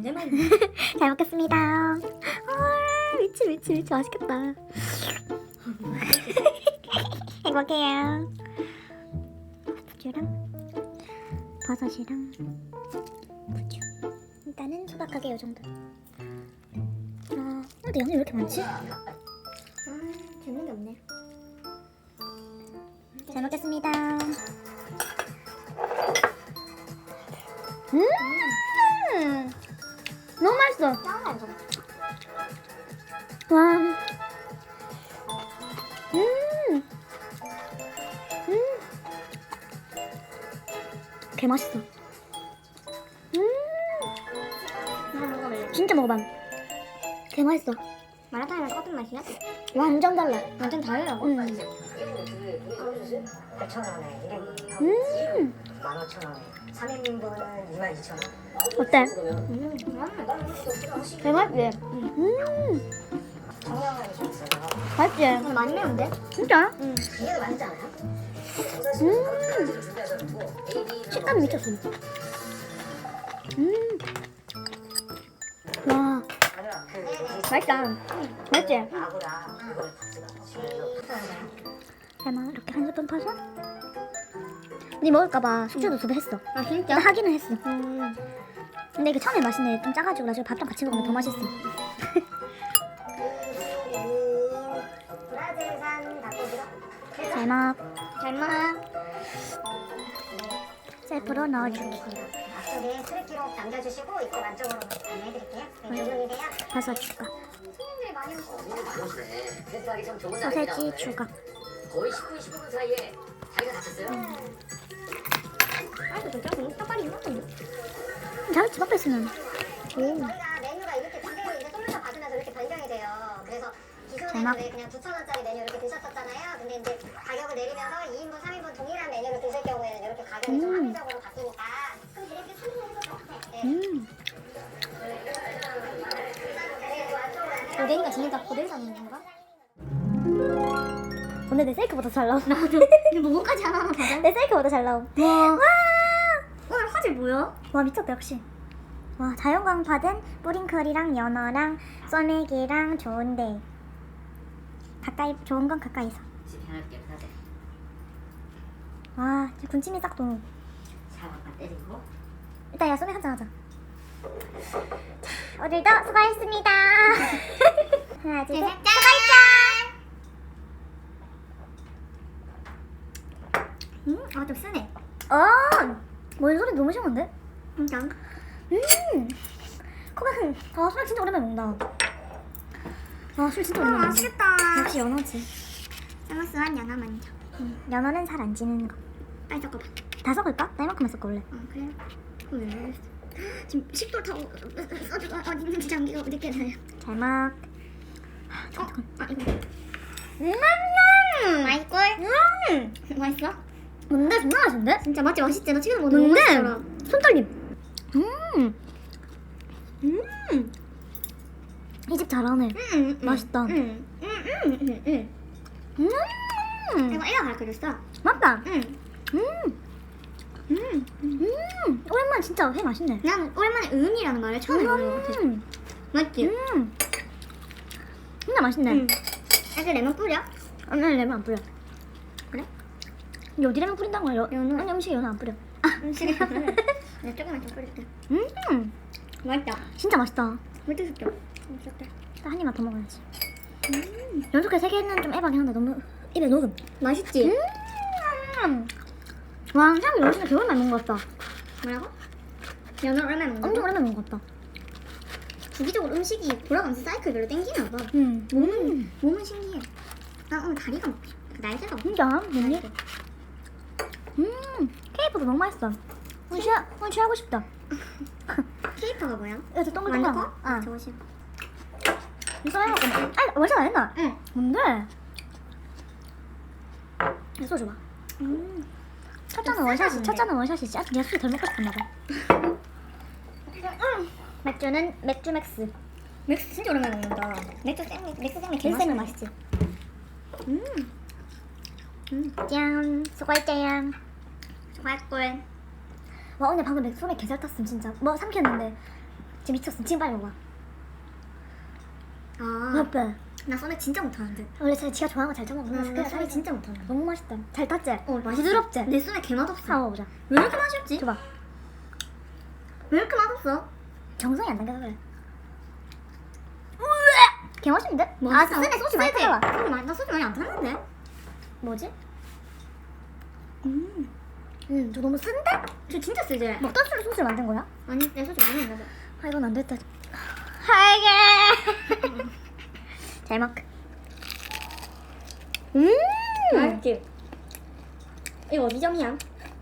언제 먹니? 잘 먹겠습니다. 아, 미치 미치 미치 맛있겠다. 행복해요. 부추랑 버섯이랑 부추. 일단은 소박하게 요 정도. 아, 근데 양이 왜 이렇게 많지? 아, 재밌는 게 없네. 잘 먹겠습니다. 음, 너무 맛있어. 와. 음. 음. 개 맛있어. 음. 진짜 먹어봐. 개 맛있어. 마라탕이랑 똑같은 맛이야? 완전 달라. 완전 다르다고? 음. 8,000원에 1인이요. 음. 15,000원에 3인분은 22,000원. 어때? 음, 개 맛있지? 음. 맛있지? 음, 많이 매운데? 진짜? 응. 맛있잖아요. 음. 식감이 미쳤어. 음. 와. 맛있다. 맛있지? 그러면 이렇게 한 스푼 퍼서 네 먹을까봐 숙주도 두 배 했어 아, 나 진짜? 하기는 했어 음. 근데 이게 처음에 맛있네 좀 짜가지고 나중에 밥랑 같이 먹으면 더 맛있어 잘 먹. 잘 먹어. 셀프로 넣어주기 앞쪽에 트레키로 남겨주시고 이쪽 안쪽으로 안내해드릴게요. 왼쪽이래요. 버섯 추가 소세지. 추가 거의 10분, 15분 사이에 자기가 다쳤어요. 아, 이거 진짜 떡갈이 이만큼. 잘집 앞에 있으면 저희가 메뉴가 이렇게 두 개를 이제 솔루션 받으면서 이렇게 변경이 돼요. 그래서 잘 기존에는 먹- 왜 그냥 9,000원짜리 메뉴 이렇게 드셨었잖아요. 근데 이제 가격을 내리면서 2인분, 3인분 동일한 메뉴를 드실 경우에는 이렇게 가격이 좀 음. 합리적으로 바뀌니까 그럼 이렇게 3인분 네. 음 고데기가 진짜 고데기 사는 건가? 오늘 내 셀프보다 잘 나옴 근데 뭐까지 하나 하나 다내 셀프보다 잘 나옴 와. 오늘 화질 뭐야? 와 미쳤다 역시. 와 자연광 받은 뿌링클이랑 연어랑 쏘맥이랑 좋은데 가까이 좋은 건 가까이서 집 편하게 사세. 와 진짜 군침이 싹 도는. 샤워만 때리고. 일단 야 소맥 한잔 하자. 자, 오늘도 수고했습니다. 하나 둘셋. 네, 수고했죠 음, 아, 좀 쓰네. 어, 뭔 소리 너무 시원한데? 진짜? 음, 코가 흥. 아, 술 진짜 오랜만에 먹는다. 아, 술 진짜 아, 오랜만에 먹는다. 맛있겠다. 역시 연어지. 쌍화스한 연어 먼저. 음, 연어는 살 안 찌는 거. 빨리 섞어봐. 다 섞을까? 나 이만큼만 섞어 원래. 아, 그래? 왜? 지금 식도 타고 소주가 어디 있는지 장기가 느껴져요. 잘 먹. 어? 아, 이거. 음, 맛있걸? 음, 맛있어? 뭔데? 존나 맛있는데? 진짜 맛집 맛있지? 나 지금 뭐 너무 뭔데? 손떨림. 음, 음. 이 집 잘하네. 음, 음, 맛있다. 음, 음, 음, 음, 음. 음, 이거 애가 가르쳐줬어. 맞다. 음, 음, 음. 음. 오랜만에 진짜 회 맛있네. 난 오랜만에 음이라는 말을 처음 해보는 것 같아. 음, 맞지? 음. 진짜 맛있네. 음. 애들 레몬 뿌려? 오늘 레몬 안 뿌려. 레몬 뿌린다는 거야? 여- 연어. 아니 음식에 연어 안 뿌려. 음식에 내 조금만 좀 뿌릴게. 음, 맛있다. 진짜 맛있다. 섞여. 섞여. 일단 한 입만 더 먹어야지. 연속해 세 개는 좀 에바긴 한데 너무 입에 녹음. 맛있지? 음. 와, 향이 훨씬 더 오랜만에 먹은 것 같다. 뭐라고? 연어 오랜만에 먹는 엄청 거? 오랜만에 먹은 것 같다. 주기적으로 음식이 돌아가면서 사이클별로 땡기나 봐. 음. 몸은 몸은 신기해. 나 오늘 다리가 먹고 싶어. 그 날개가 먹고 진짜? 날개. 음, 케이프도 너무 맛있어. 오늘 취하, 오늘 취하고 싶다. 케이퍼가 뭐야? 이거 동글동글. 완전 커? 아, 저거 싫어. 이거 해먹고. 아, 원샷 안 했나? 응. 뭔데? 이거 소주 봐. 음. 첫 잔은 좀 원샷이, 세다, 첫 잔은 원샷이지. 아, 내가 술덜 먹고 싶었나 봐. 맥주는 맥주 맥스. 맥주 진짜 오랜만에 먹는다. 맥주 생 맥주 생맥 일생은 맛있지. 음. 음. 짠, 수고했짱. 수고했걸. 와 오늘 방금 맥 소맥 개잘 탔음 진짜. 뭐 삼켰는데 진짜 미쳤어. 지금 빨리 먹어. 아, 아빠. 나 소맥 진짜 못하는데. 원래 제가 지가 좋아하는 거잘 처먹는 나거 소맥 진짜 못하는데. 너무 맛있다. 잘 땄지? 어, 맛있어. 부드럽지? 내 소맥 개 맛없어. 한번 먹어보자. 왜 이렇게 맛이 없지? 줘봐. 왜 이렇게 맛없어? 정성이 안 담겨서 그래. 개 맛있는데? 아, 맛있어. 쓰네 소주 많이? 타봐. 소주 많이, 나 소주 많이 안 타는데? 뭐지? 음. 음, 저 너무 쓴데? 저 진짜 쓰지? 먹다 술에 소스를 만든 거야? 아니, 내 소주 많이 먹어. 아, 이건 안 됐다. 하이게. 잘 먹. 음. 맛있지? 이거 어디 점이야?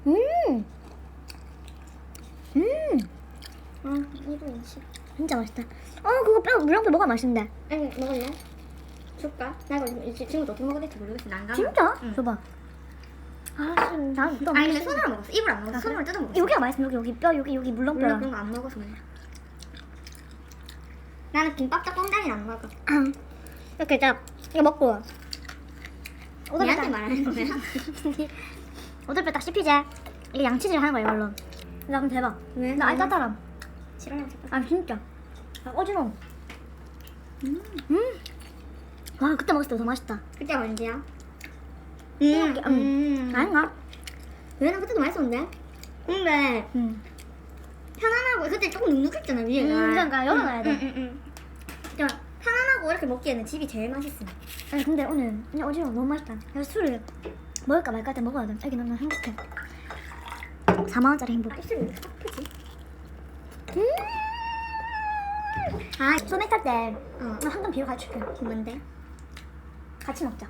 음. 음. 아, 이거 인식. 진짜 맛있다. 어, 그거 빼고 물렁빼 먹어야 맛있는데. 아니, 먹을래? 줄까? 나 이거 지금, 지금부터 어떻게 먹어야 될지 모르겠어. 난감. 진짜? 응. 줘봐. 아, 씨, 난 또. 아니, 근데 손으로 먹었어. 입으로 안 먹었어. 아? 손으로 뜯어 먹었어. 여기가 맛있어. 여기 여기 뼈 여기 여기 물렁뼈. 그런 거 안 먹어서 그래. 나는 김밥도 꽁다리는 안 먹어. 이렇게 딱 이거 먹고. 얘한테 말하는 거야? 오돌뼈 딱 씹히지. 이게 양치질 하는 거야 이걸로. 나 그럼 대박. 왜? 나. 싫어요, 자꾸. 아 진짜. 아 어지러워. 음. 와 그때 먹었을 때 더 맛있다. 그때 언제야? 음, 음. 음. 아닌가? 왜? 나 그때도 맛있었는데? 근데 응. 편안하고 그때 조금 눅눅했잖아 위에가 음, 그러니까 열어놔야 돼. 응, 응, 응. 그러니까 편안하고 이렇게 먹기에는 집이 제일 맛있어 아니 근데 오늘 그냥 어지러워 너무 맛있다. 그래서 술을 먹을까 말까 할때 먹어야 돼. 여기 너무 행복해. 4만 원짜리 행복. 입술이 왜 이렇게 아프지? 음. 아 소맥 탈때 어. 나 한금 비율 가르쳐줄게. 뭔데? 같이 먹자.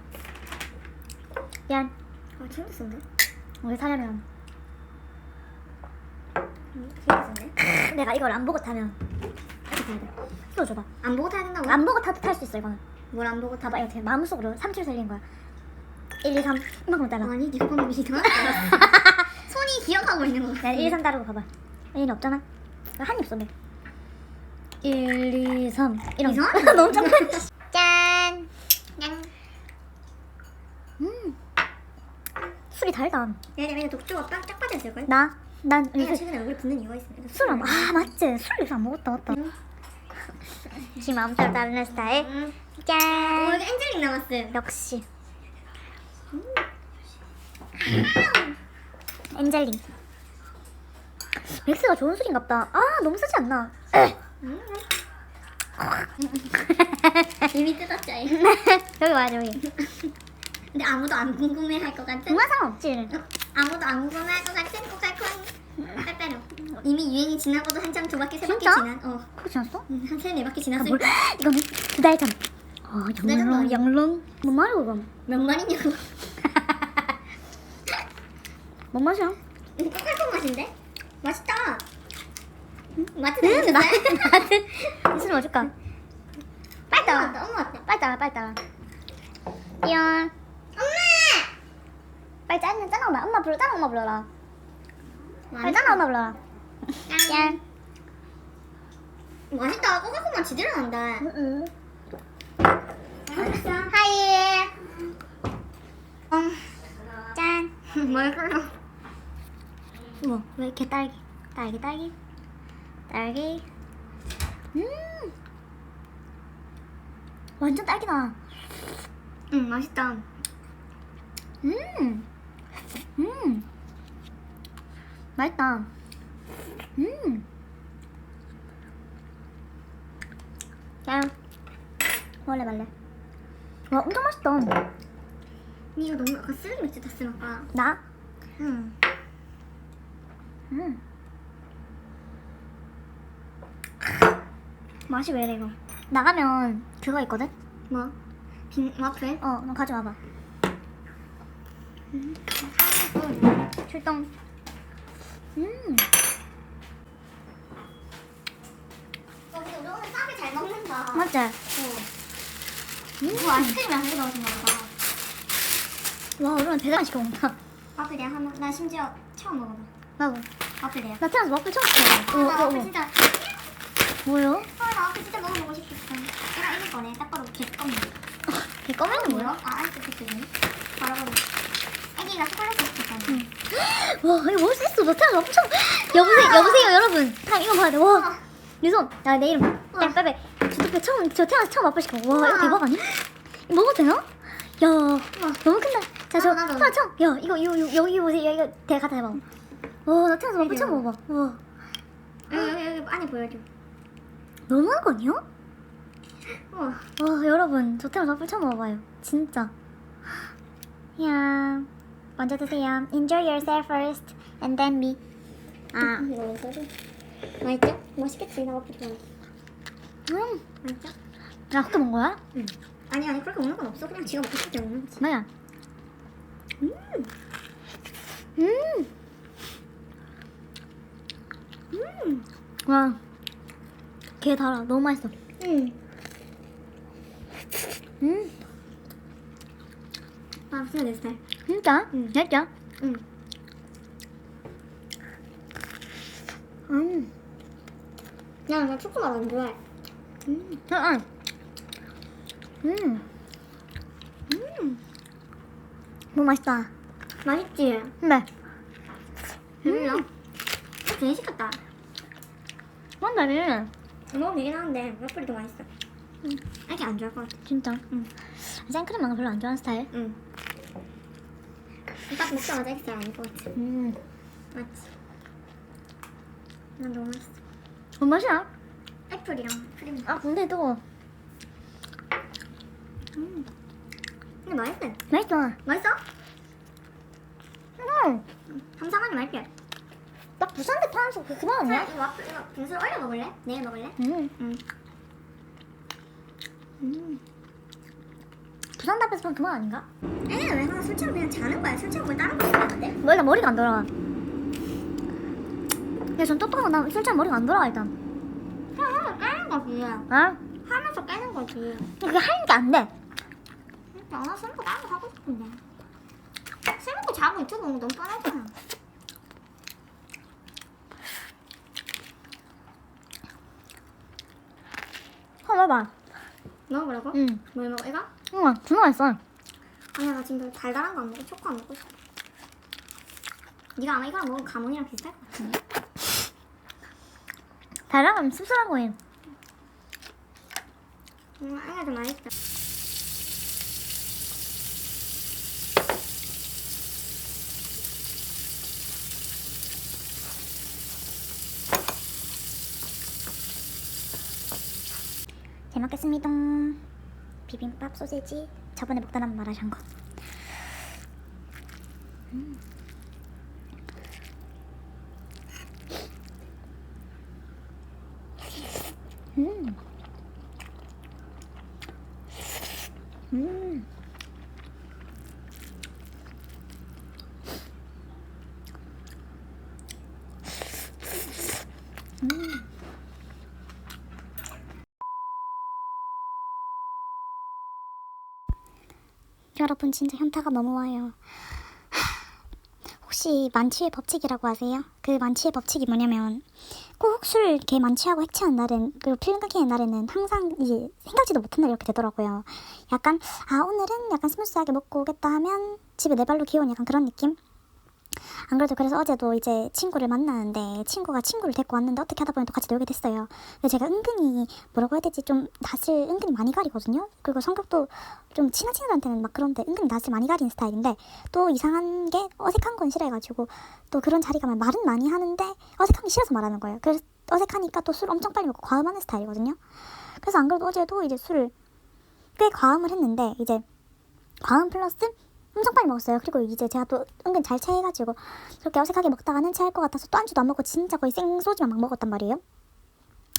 미안. 아 재밌었는데? 우리 사려면 응, 재밌었는데? 내가 이걸 안 보고 타면 이렇게 타야 돼. 또 줘봐. 안 보고 타야 된다고? 안 보고 타도 탈 수 있어 이거는. 뭘 안 보고 타? 봐봐 이렇게 마음속으로 3칠 살린 거야. 1, 2, 3 이만큼 따라. 아니 네가 방금 이상하게 손이 기억하고 있는 거 같아 나 1, 2, 3 따르고 봐봐. 얘는 없잖아. 한입 쏘네. 1, 2, 3 이런 거. 이상하다. 너무 짠. 짠! 음. 술이 달다. 내가 내가 독주가 빡짝 빠졌을걸? 나, 난 내가 요새 최근에 얼굴 붓는 이유가 있습니다 술 안, 아 맞지. 술 요새 안 먹었다 맞다. 지금 엄청 다른 스타일. 응. 짠. 어 이거 엔젤링 남았어 역시. 엔젤링. 맥스가 좋은 술인갑다. 아 너무 쓰지 않나? 음. 이미 뜯었죠 얘. 여기 와야 여기. 근데 아무도 안 궁금해할 것 같은 정말 상관없지. 아무도 안 궁금해할 것 같은 코칼콘 빼빼로 이미 유행이 지나고도 한참 두 바퀴 세 바퀴 진짜? 지난 어 그렇지 않았어? 음, 한세 네 바퀴 아, 지났을 뭘? 이거는 두 달 전. 어, 달 전도 영롱, 아니야. 영롱. 뭔 말이야, 그건? 몇 마리냐고 뭔 맛이야? 음, 코칼콘 맛인데 맛있다 음, 마트 응, 나, 다니셨어요? 나한테 무슨 엄마. 왔다 엄마 왔다 빨리 따라, 빨리 따라. 띠용. 빨리 짠, 짠 엄마. 엄마 불러, 짠 엄마 불러라. 빨리 짠 엄마 불러라. 짠. 맛있다 맛 지대로 난다 응, 맛있어 하이. 어, 짠. 뭘 그러 우와, 왜 이렇게 딸기? 딸기, 딸기. 딸기. 음. 완전 딸기다. 응 맛있다 음. 음. 맛있다. 음. 야. 원래 말래. 와, 엄청 맛있다. 니 이거 너무 아까 쓰레기 맥주 다 쓰니까 나? 응 음. 맛이 왜 이래, 이거? 나가면 그거 있거든? 뭐? 빈 와플? 어, 너 가져와봐. 출동. 음. 우리 오늘 싸게 잘 먹는다. 맞지? 어. 뭐 아이스크림이 한개 넣어준가 보다. 와, 오늘 배달 시켜 먹는다. 와플 내가 한번, 나 심지어 처음 먹어봐. 나도. 와플 내가. 나 태어나서 먹고 처음 아, 먹어. 나 어, 어, 와플 어. 진짜, 뭐요? 아, 나 와플 진짜 먹어보고 싶었어. 얘가 이길 거네. 딱 봐도 개껌. 걔 꺼내는 뭐야? 아, 아이스 크림이? 바로 보니. 애기가 초콜릿 먹었잖아. 와, 이거 먹을 수 있어. 나 태어나서 엄청. 여보세요, 여보세요, 여러분. 다 이거 봐야 돼. 와. 유손, 야, 내 이름. 야, 빼빼. 주토피 처음, 저 태어나서 처음 맛볼 시간. 와, 이거 대박 아니야? 이거 먹어도 되나? 야, 너무 큰다. 자, 저, 나도, 나도. 하나 처음. 야, 이거, 이거, 이거, 여기 보세요. 야, 이거 대가 다 해봐. 와, 나 태어나서 맛볼 처음 먹어봐. 와, 여기 여기 여기 안에 보여줘. 너무한 거 아니야? 와, 여러분, 저 태어나서 맛볼 처음 먹어봐요. 진짜. 야, 먼저 드세요. Enjoy yourself first, and then me. 아, 이거. 맛있죠? 맛있겠지. 나 와플 좋아해. 음. 맛있죠? 야, 그렇게 먹은 거야? 응. 아니 아니 그렇게 먹는 건 없어. 그냥 지가 먹고 싶을 때 먹는 거지. 뭐야? 음. 음. 와, 개 달아. 너무 맛있어. 응. 음, 아 진짜 내 스타일. 진짜? 응. 진짜? 응. 음, 야 나 초콜릿 안 좋아해. 음, 음, 음, 음, 너무 맛있다. 맛있지? 네. 별로. 괜히 시켰다. 뭔데? 먹으면 되긴 하는데 와플이 더 맛있어. 응. 아기 안 좋아할 것 같아. 진짜? 응. 생크림 거 별로 안 좋아하는 스타일? 응. 딱 먹자마자 애기 잘안것 같아. 음, 맞지? 난 너무 맛있어. 뭔 맛이야? 애플이랑 크림. 아, 근데 뜨거워. 음. 근데 맛있어. 맛있어. 맛있어? 음, 삼삼하니 맛있게. 딱 부산대 파는 소 그만 아니야? 이거 와플 이거 빙수 얼려 먹을래? 내일 먹을래? 음, 응. 음. 부산 답에서 그만 아닌가? 애는 왜 항상 술 취하고 그냥 자는 거야? 술 취하고 다른 거 하면 안 돼? 뭐 일단 머리가 안 돌아가. 야, 전 똑똑한 건 술취하면 머리가 안 돌아가 일단. 그냥 하면서 깨는 거지. 아? 하면서 깨는 거지. 그게 하는 게안 돼. 그러니까 나술 먹고 다른 거 하고 싶은데. 술 먹고 자고 유튜브 보는 거 너무 뻔하잖아. 한번 봐봐. 먹어보라고? 응. 뭘 먹어? 이거? 응, 정말 맛있어. 아니야 나 지금 별 달달한 거 안 먹고 초코 안 먹고 싶어. 네가 아마 이거랑 먹으면 가문이랑 비슷할 것 같은데. 달달하면 씁쓸한 거예요. 음, 이거 좀 맛있다. 잘 먹겠습니다. 비빔밥 소세지 저번에 먹다 남은 마라샹궈. 음. 음. 음. 음. 여러분 진짜 현타가 너무 와요. 혹시 만취의 법칙이라고 아세요? 그 만취의 법칙이 뭐냐면 꼭 술 이렇게 만취하고 해체한 날은 그리고 필름 끊기는 날에는 항상 이제 생각지도 못한 날 이렇게 되더라고요. 약간 아 오늘은 약간 스무스하게 먹고 오겠다 하면 집에 네 발로 기어온 약간 그런 느낌? 안 그래도 그래서 어제도 이제 친구를 만나는데 친구가 친구를 데리고 왔는데 어떻게 하다 보니 또 같이 놀게 됐어요. 근데 제가 은근히 뭐라고 해야 되지 좀 낯을 은근히 많이 가리거든요. 그리고 성격도 좀 친한 친구들한테는 막 그런데 은근히 낯을 많이 가리는 스타일인데 또 이상한 게 어색한 건 싫어해가지고 또 그런 자리 가면 말은 많이 하는데 어색한 게 싫어서 말하는 거예요. 그래서 어색하니까 또 술 엄청 빨리 먹고 과음하는 스타일이거든요. 그래서 안 그래도 어제도 이제 술을 꽤 과음을 했는데 이제 과음 플러스 엄청 빨리 먹었어요. 그리고 이제 제가 또 은근 잘 체해가지고 그렇게 어색하게 먹다가는 체할 것 같아서 또 안주도 안 먹고 진짜 거의 생소주만 막 먹었단 말이에요.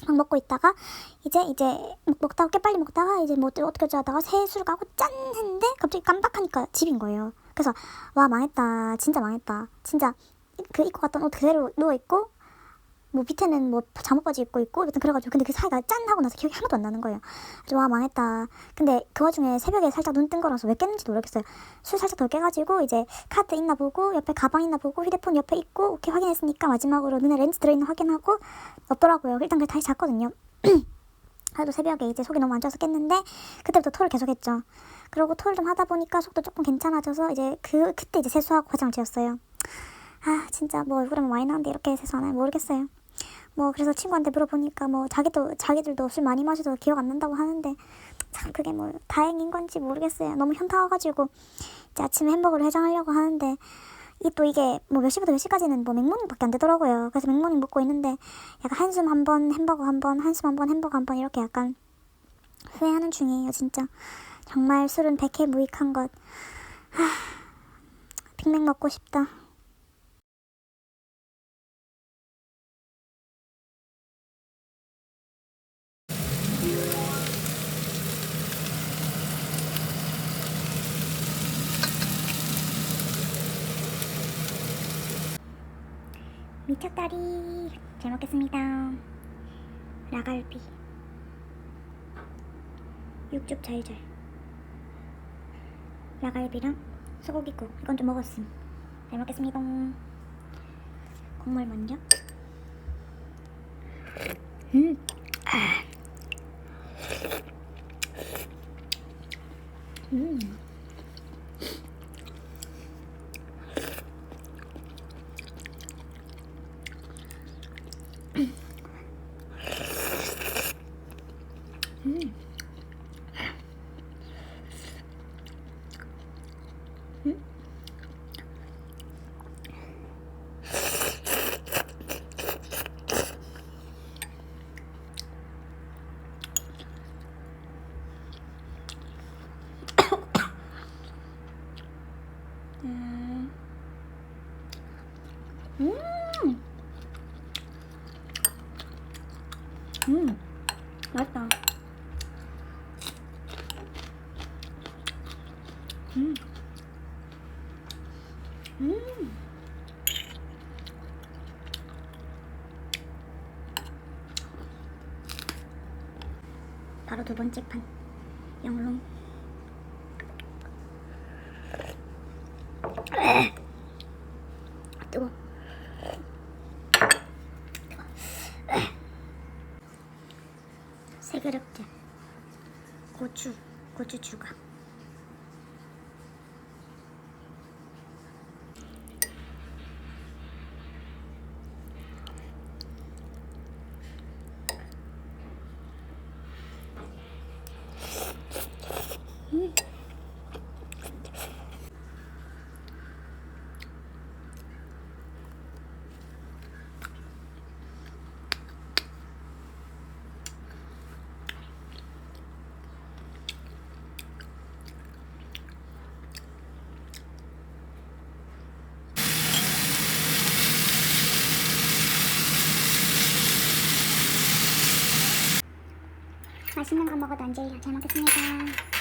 막 먹고 있다가 이제 이제 먹- 먹다가 꽤 빨리 먹다가 이제 뭐 어떻게 어떻게 하다가 세술 가고 짠 했는데 갑자기 깜빡하니까 집인 거예요. 그래서 와 망했다 진짜 망했다 진짜 그 입고 갔던 옷 그대로 누워 있고 뭐 밑에는 뭐 잠옷 바지 입고 있고 여튼 그래가지고 근데 그 사이가 짠 하고 나서 기억이 하나도 안 나는 거예요. 그래서 와 망했다. 근데 그 와중에 새벽에 살짝 눈 뜬 거라서 왜 깼는지도 모르겠어요. 술 살짝 더 깨가지고 이제 카드 있나 보고 옆에 가방 있나 보고 휴대폰 옆에 있고 오케이 확인했으니까 마지막으로 눈에 렌즈 들어있는 거 확인하고 없더라고요. 일단 그래 다시 잤거든요. 그래도 새벽에 이제 속이 너무 안 좋아서 깼는데 그때부터 토를 계속했죠. 그러고 토를 좀 하다 보니까 속도 조금 괜찮아져서 이제 그 그때 이제 세수하고 화장을 지웠어요. 아 진짜 뭐 얼굴에 많이 나는데 이렇게 세수하나요? 모르겠어요. 뭐 그래서 친구한테 물어보니까 뭐 자기도 자기들도 술 많이 마셔서 기억 안 난다고 하는데 참 그게 뭐 다행인 건지 모르겠어요. 너무 현타 와가지고 이제 아침에 햄버거를 해장하려고 하는데 이 또 이게 뭐 몇 시부터 몇 시까지는 뭐 맥모닝밖에 안 되더라고요. 그래서 맥모닝 먹고 있는데 약간 한숨 한 번 햄버거 한 번 한숨 한 번 햄버거 한 번 이렇게 약간 후회하는 중이에요. 진짜 정말 술은 백해 무익한 것. 하, 빅맥 먹고 싶다. 미쳤다리. 잘 먹겠습니다. 라갈비. 육즙 잘잘 라갈비랑 소고기국. 이건 좀 먹었음. 잘 먹겠습니다. 국물 먼저. 음. 아. 음. 음. 음. 음. 맛있다. 음. 음. 바로 두 번째 판. 영롱. 뜨거. 세 그릇째. 고추, 고추 추가. 맛있는 거 먹어도 안 질려. 잘 먹겠습니다.